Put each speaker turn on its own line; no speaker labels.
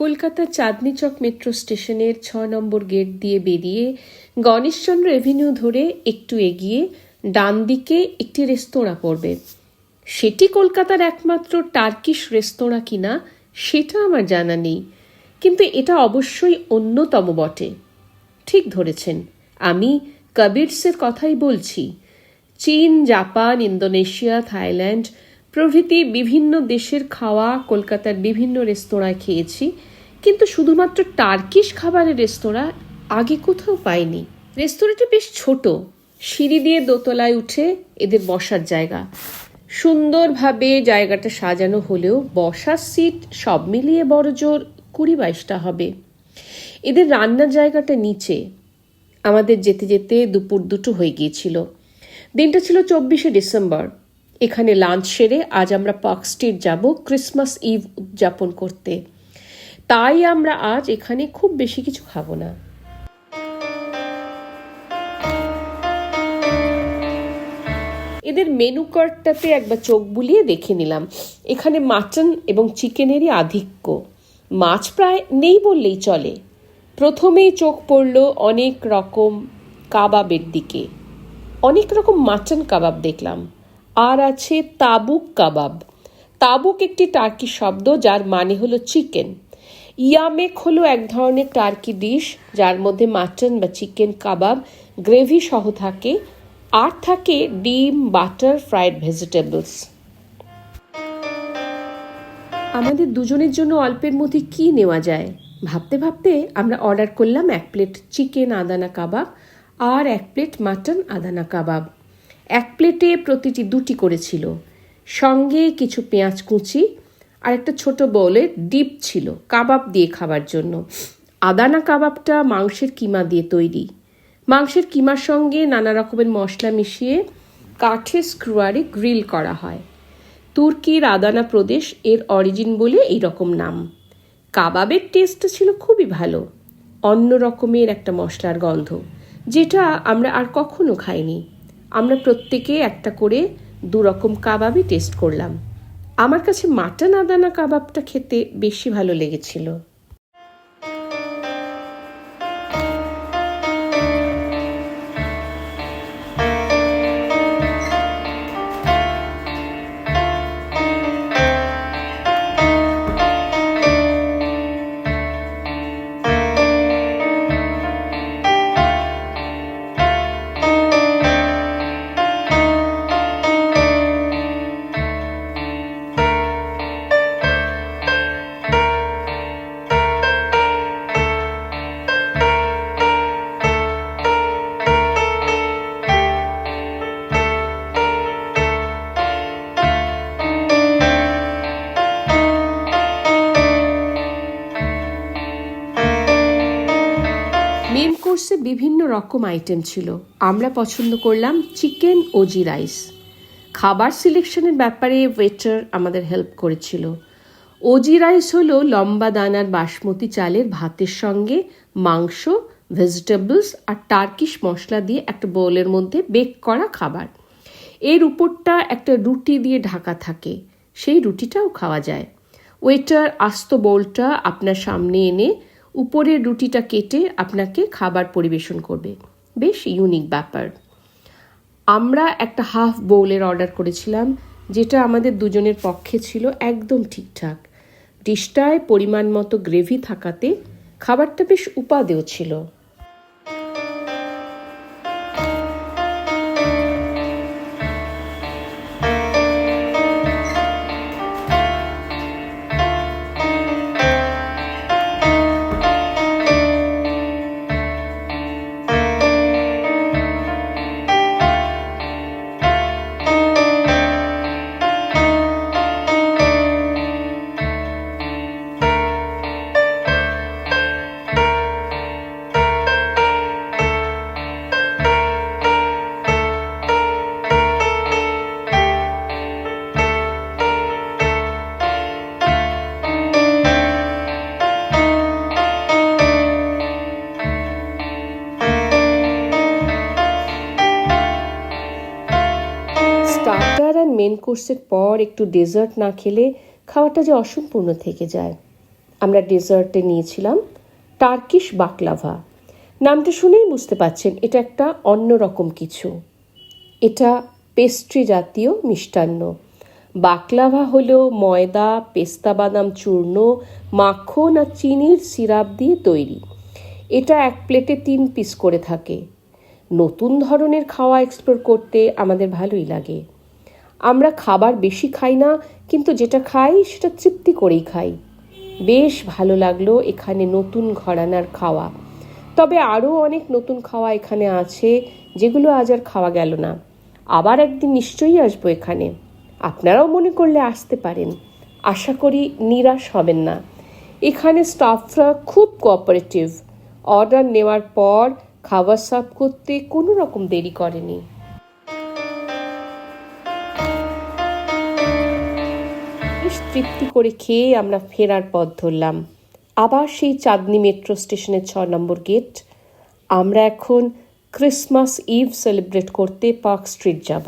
কলকাতার চাঁদনি চক মেট্রো স্টেশনের ছ নম্বর গেট দিয়ে বেরিয়ে গণেশচন্দ্র এভিনিউ ধরে একটু এগিয়ে ডান দিকে একটি রেস্তোরাঁ পড়বে। সেটি কলকাতার একমাত্র টার্কিশ রেস্তোরাঁ কিনা, সেটা আমার জানা নেই। কিন্তু এটা অবশ্যই অন্যতম বটে। ঠিক ধরেছেন, আমি কবিরসের কথাই বলছি। চীন, জাপান, ইন্দোনেশিয়া, থাইল্যান্ড প্রভৃতি বিভিন্ন দেশের খাওয়া কলকাতার বিভিন্ন রেস্তোরাঁয় খেয়েছি, কিন্তু শুধুমাত্র টার্কিশ খাবারের রেস্তোরাঁ আগে কোথাও পাইনি। রেস্তোরাঁটি বেশ ছোট, সিঁড়ি দিয়ে দোতলায় উঠে এদের বসার জায়গা। সুন্দরভাবে জায়গাটা সাজানো হলেও বসার সিট সব মিলিয়ে বড় জোর কুড়ি বাইশটা হবে। এদের রান্নার জায়গাটা নিচে। আমাদের যেতে যেতে দুপুর দুটো হয়ে গিয়েছিল। দিনটা ছিল চব্বিশে ডিসেম্বর। এখানে লাঞ্চ সেরে আজ আমরা পার্ক স্ট্রিট যাব ক্রিসমাস ইভ উদযাপন করতে। তাই আমরা আজ এখানে খুব বেশি কিছু খাব না। এদের মেনু কার্ডটাতে একবার চোখ বুলিয়ে দেখে নিলাম। এখানে মাটন এবং চিকেনেরই আধিক্য। মাছ প্রায় নেই বললেই চলে। প্রথমেই চোখ পড়ল অনেক রকম কাবাবের দিকে। অনেক রকম মাটন কাবাব দেখলাম। আর আছে তাবুক কাবাব। তাবুক একটি টার্কি শব্দ যার মানে হলো চিকেন। ইয়ামেক হলো এক ধরনের টার্কি ডিশ যার মধ্যে মাটন বা চিকেন কাবাব, গ্রেভি সহ থাকে, আর থাকে ডিম, বাটার, ফ্রাইড ভেজিটেবলস। আমাদের দুজনের জন্য অল্পের মধ্যে কি নেওয়া যায়? ভাবতে ভাবতে আমরা অর্ডার করলাম এক প্লেট চিকেন আদানা কাবাব আর এক প্লেট মাটন আদানা কাবাব। এক প্লেটে প্রতিটি দুটি করেছিল। সঙ্গে কিছু পেঁয়াজ কুচি আর একটা ছোট বলে ডিপ ছিল কাবাব দিয়ে খাবার জন্য। আদানা কাবাবটা মাংসের কিমা দিয়ে তৈরি। মাংসের কিমার সঙ্গে নানা রকমের মশলা মিশিয়ে কাঠের স্ক্রুয়ারে গ্রিল করা হয়। তুর্কির আদানা প্রদেশ এর অরিজিন বলে এই রকম নাম। কাবাবের টেস্ট ছিল খুবই ভালো। অন্য রকমের একটা মশলার গন্ধ, যেটা আমরা আর কখনো খাইনি। আমরা প্রত্যেকে একটা করে দু রকম কাবাবই টেস্ট করলাম। আমার কাছে মাটন আদানা কাবাবটা খেতে বেশি ভালো লেগেছিল। মেন কোর্সে বিভিন্ন রকম আইটেম ছিল। আমরা পছন্দ করলাম চিকেন ওজি রাইস। খাবার সিলেকশনের ব্যাপারে ওয়েটার আমাদের হেল্প করেছিল। ওজি রাইস হলো লম্বা দানার বাসমতি চালের ভাতের সঙ্গে মাংস ভেজিটেবলস আর টার্কিশ মশলা দিয়ে একটা বোলের মধ্যে বেক করা খাবার। এর উপরটা একটা রুটি দিয়ে ঢাকা থাকে। সেই রুটিটাও খাওয়া যায়। ওয়েটার আস্ত বোলটা আপনার সামনে এনে উপরের রুটিটা কেটে আপনাকে খাবার পরিবেশন করবে। বেশ ইউনিক ব্যাপার। আমরা একটা হাফ বোলের অর্ডার করেছিলাম, যেটা আমাদের দুজনের পক্ষে ছিল একদম ঠিকঠাক। ডিশটায় পরিমাণ মতো গ্রেভি থাকাতে খাবারটা বেশ উপাদেয় ছিল। মেন কোর্সের পর একটু ডেজার্ট না খেলে খাওয়াটা যে অসম্পূর্ণ থেকে যায়। আমরা ডেজার্টে নিয়েছিলাম টার্কিশ বাকলাভা নামটা শুনেই বুঝতে পাচ্ছেন, এটা একটা অন্যরকম কিছু। এটা পেস্ট্রি জাতীয় মিষ্টান্ন। বাকলাভা হলো ময়দা, পেস্তা বাদাম চূর্ণ, মাখন আর চিনির সিরাপ দিয়ে তৈরি। এটা এক প্লেটে তিন পিস করে থাকে। নতুন ধরনের খাওয়া এক্সপ্লোর করতে আমাদের ভালোই লাগে। আমরা খাবার বেশি খাই না, কিন্তু যেটা খাই সেটা তৃপ্তি করেই খাই। বেশ ভালো লাগল এখানে নতুন ঘরানার খাওয়া। তবে আরও অনেক নতুন খাওয়া এখানে আছে, যেগুলো আজ আর খাওয়া গেল না। আবার একদিন নিশ্চয়ই আসব এখানে। আপনারাও মনে করলে আসতে পারেন। আশা করি নিরাশ হবেন না। এখানে স্টাফরা খুব কোঅপারেটিভ অর্ডার নেওয়ার পর খাবার সার্ভ করতে কোনো রকম দেরি করেনি। তৃপ্তি করে খেয়ে আমরা ফেরার পথ ধরলাম। আবার সেই চাঁদনি মেট্রো স্টেশনের ছ নম্বর গেট। আমরা এখন ক্রিসমাস ইভ সেলিব্রেট করতে পার্ক স্ট্রিট যাব।